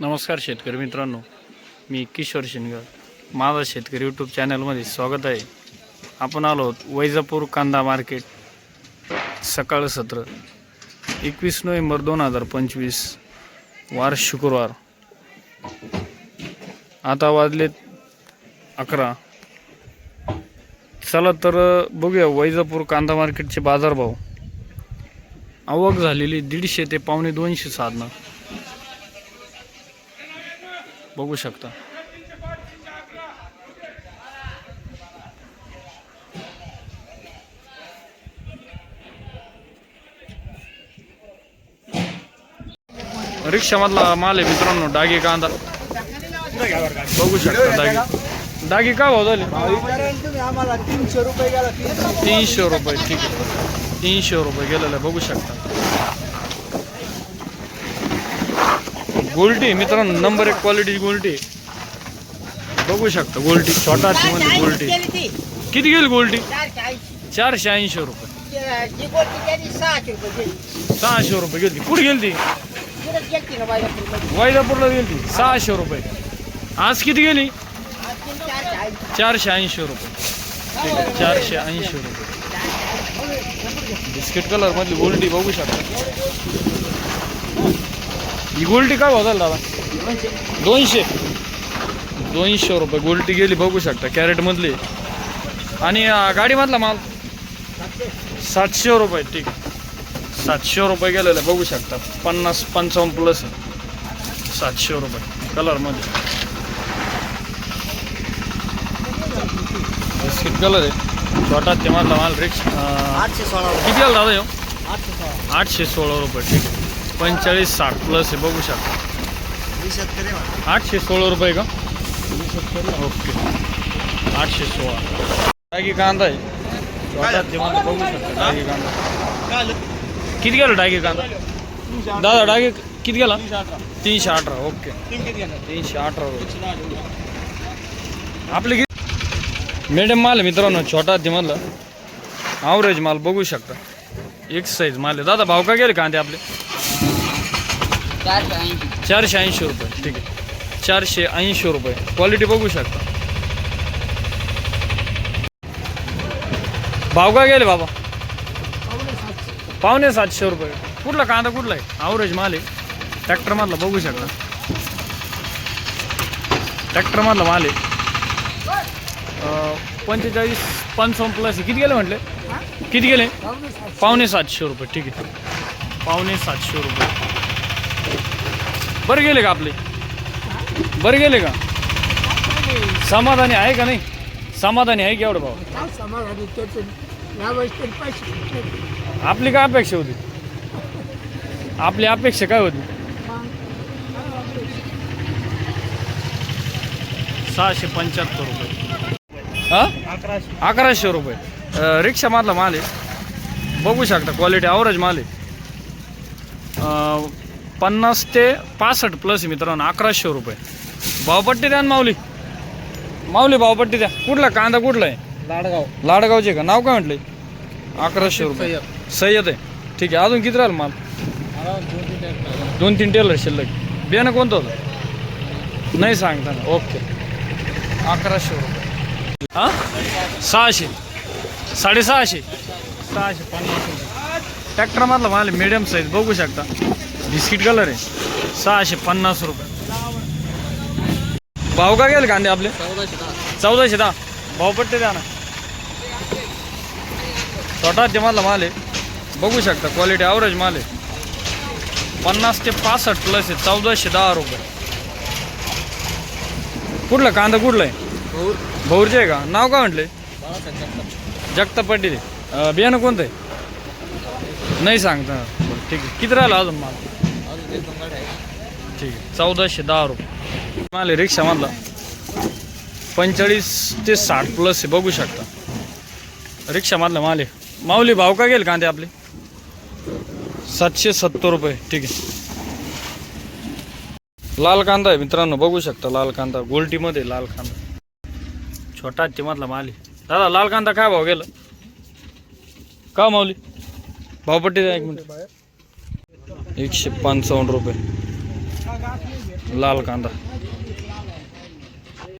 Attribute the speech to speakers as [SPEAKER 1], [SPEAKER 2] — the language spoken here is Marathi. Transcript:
[SPEAKER 1] नमस्कार शेतकरी मित्रांनो मी किशोर शिनगर माझा शेतकरी यूट्यूब चॅनलमध्ये स्वागत आहे. आपण आलो आहोत वैजापूर कांदा मार्केट सकाळ सत्र एकवीस नोव्हेंबर दोन हजार पंचवीस वार शुक्रवार. आता वाजलेत अकरा. चला तर बघूया वैजापूर कांदा मार्केटचे बाजारभाव. आवक झालेली दीडशे ते पावणे दोनशे साधनं. बघू शकता. रिक्षामधला माल आहे मित्रांनो डागी कांदा. बघू शकता डागी. डागी का भाव झाले?
[SPEAKER 2] तीनशे रुपये गेला. तीनशे
[SPEAKER 1] तीनशे रुपये ठीक आहे. तीनशे रुपये गेलेलं आहे बघू शकता. गोल्टी मित्रांनो नंबर एक क्वालिटी गोल्टी बघू शकता गोल्टी छोटा मध्ये गोल्टी. किती गेली गोल्टी? चारशे ऐंशी. रुपये. सहाशे रुपये गेली. कुठे गेली ती? वैजापूरला गेली ती. सहाशे रुपये. आज किती गेली? चारशे ऐंशी रुपये. चारशे ऐंशी रुपये. बिस्किट कलर मधली गोल्टी बघू शकता. ही गोल्टी काय झाला दादा? दोनशे. दोनशे रुपये गोल्टी गेली बघू शकता कॅरेट मधली. आणि गाडीमधला माल? सातशे रुपये ठीक. सातशे रुपये गेलेलं बघू शकता. पन्नास पंचावन्न प्लस सातशे रुपये कलरमध्ये बिस्किट कलर आहे. छोटा ते मधला माल रिक्स
[SPEAKER 2] आठशे सोळा
[SPEAKER 1] किती आला दादा
[SPEAKER 2] सोळा.
[SPEAKER 1] आठशे सोळा रुपये ठीक. आहे पंचेचाळीस साठ प्लस आहे बघू शकता. आठशे सोळा रुपये का? ओके. आठशे सोळा. डागी कांदा आहे. बघू शकता कांदा. किती गेला डागी कांदा? दादा डागी किती गेला? तीनशे अठरा ओके. तीनशे अठरा रुपये. आपले किती? मिडियम माल आहे मित्रांनो छोटा मधला. ॲव्हरेज माल बघू शकता. एक साईज माल आहे. दादा भाव का गेले कांदे आपले? चारशे ऐंशी रुपये, ठीक आहे. चारशे ऐंशी रुपये. क्वालिटी बघू शकता. भाव का गेले बाबा? पावणे सातशे रुपये. कुठला कांदा कुठला आहे? ॲव्हरेज माल आहे. ट्रॅक्टरमधला बघू शकता. ट्रॅक्टरमधला माल आहे. पंचेचाळीस, पंचावन्न प्लस. किती गेले म्हटले? किती गेले? पावणे सातशे रुपये, ठीक आहे. पावणे सातशे रुपये. बरं गेले का आपले? बरं गेले का? समाधानी आहे का नाही? समाधानी आहे की एवढं भाऊ?
[SPEAKER 2] समाधानी? त्याचे या वयस्कर पैसे
[SPEAKER 1] आपली काय अपेक्षा होती? आपली अपेक्षा काय होती? सहाशे पंच्याहत्तर रुपये. हा?
[SPEAKER 2] अकराशे.
[SPEAKER 1] अकराशे रुपये. अं, रिक्षामधला माल आहे. बघू शकता क्वालिटी ॲव्हरेज माल आहे. अं, पन्नास ते पासष्ट प्लस मित्रांनो अकराशे रुपये. भावपट्टी द्या ना माऊली. माऊली भावपट्टी द्या. कुठला? कांदा कुठला आहे?
[SPEAKER 2] लाडगाव.
[SPEAKER 1] लाडगावचे का? नाव काय म्हटलंय अकराशे रुपये. सय्यद आहे. ठीक आहे अजून किती राहिलं माल? दोन तीन टेलर शिल्लक. बियाणं कोणतं होतं? नाही सांगता ना ओके. अकराशे रुपये. हां? सहाशे. साडेसहाशे. सहाशे पन्नास रुपये. ट्रॅक्टरमधला माल मिडियम साईज बघू शकता. बिस्किट कलर आहे. सहाशे पन्नास रुपये. भाव का गेले कांदे आपले? चौदाशे दहा. भावपट्टे द्या ना. छोटा जमाला माल आहे. बघू शकता क्वालिटी ॲव्हरेज माल आहे. पन्नास ते पासष्ट प्लस आहे. चौदाशे दहा रुपये. कुठला? कांदा कुठला आहे? भौरचे आहे का? नाव काय म्हटले? जगताप पाटील बियाणं कोणतं आहे? नाही सांगता. ठीक आहे. किती राहिला अजून माल? ठीक आहे. चौदाशे दहा रुपये. माल रिक्षा रिक्षामधला. पंचेचाळीस ते साठ प्लस आहे बघू शकता. रिक्षामधला माल माले माऊली भाव का गेले कांदे आपले? सातशे सत्तर रुपये. ठीक आहे. लाल कांदा आहे मित्रांनो बघू शकता लाल कांदा. गोल्टीमध्ये लाल कांदा. छोटा मधला माली दादा लाल कांदा काय भाव गेला? का माऊली? भावपट्टी एक मिनिट. एकशे पंचावन्न रुपये. लाल कांदा.